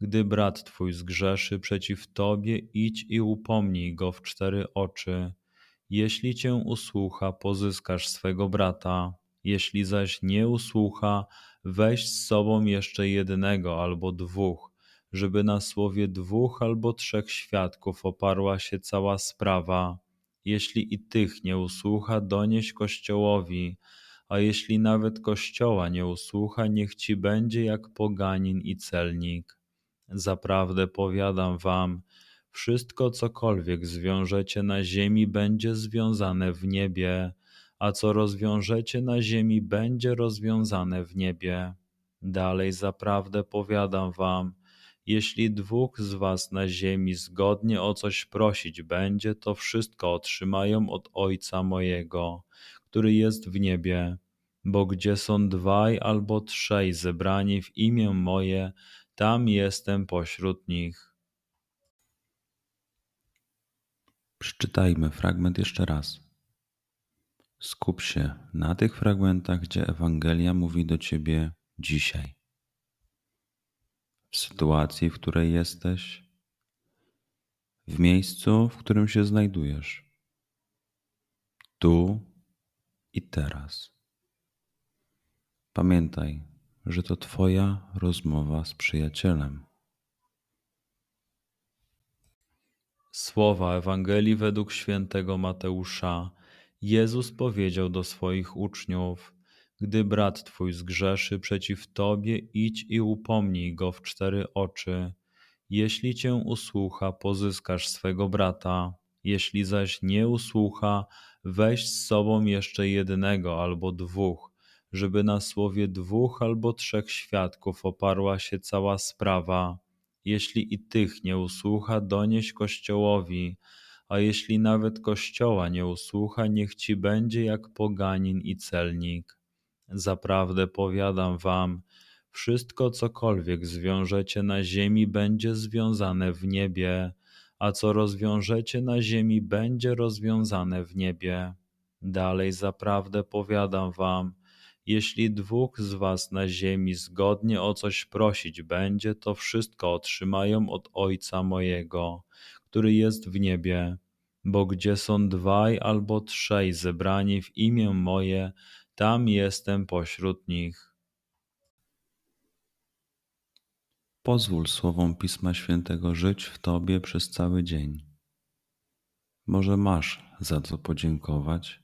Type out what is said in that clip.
gdy brat twój zgrzeszy przeciw tobie, idź i upomnij go w cztery oczy. Jeśli cię usłucha, pozyskasz swego brata. Jeśli zaś nie usłucha, weź z sobą jeszcze jednego albo dwóch, żeby na słowie dwóch albo trzech świadków oparła się cała sprawa. Jeśli i tych nie usłucha, donieś Kościołowi, a jeśli nawet Kościoła nie usłucha, niech ci będzie jak poganin i celnik. Zaprawdę powiadam wam, wszystko cokolwiek zwiążecie na ziemi będzie związane w niebie, a co rozwiążecie na ziemi będzie rozwiązane w niebie. Dalej zaprawdę powiadam wam, jeśli dwóch z was na ziemi zgodnie o coś prosić będzie, to wszystko otrzymają od Ojca mojego, który jest w niebie. Bo gdzie są dwaj albo trzej zebrani w imię moje, tam jestem pośród nich. Przeczytajmy fragment jeszcze raz. Skup się na tych fragmentach, gdzie Ewangelia mówi do ciebie dzisiaj. W sytuacji, w której jesteś, w miejscu, w którym się znajdujesz, tu i teraz. Pamiętaj, że to Twoja rozmowa z przyjacielem. Słowa Ewangelii według świętego Mateusza. Jezus powiedział do swoich uczniów: Gdy brat twój zgrzeszy przeciw tobie, idź i upomnij go w cztery oczy. Jeśli cię usłucha, pozyskasz swego brata. Jeśli zaś nie usłucha, weź z sobą jeszcze jednego albo dwóch żeby na słowie dwóch albo trzech świadków oparła się cała sprawa. Jeśli i tych nie usłucha, donieś Kościołowi, a jeśli nawet Kościoła nie usłucha, niech ci będzie jak poganin i celnik. Zaprawdę powiadam wam, wszystko cokolwiek zwiążecie na ziemi będzie związane w niebie, a co rozwiążecie na ziemi będzie rozwiązane w niebie. Dalej zaprawdę powiadam wam, jeśli dwóch z was na ziemi zgodnie o coś prosić będzie, to wszystko otrzymają od Ojca mojego, który jest w niebie. Bo gdzie są dwaj albo trzej zebrani w imię moje, tam jestem pośród nich. Pozwól słowom Pisma Świętego żyć w Tobie przez cały dzień. Może masz za co podziękować,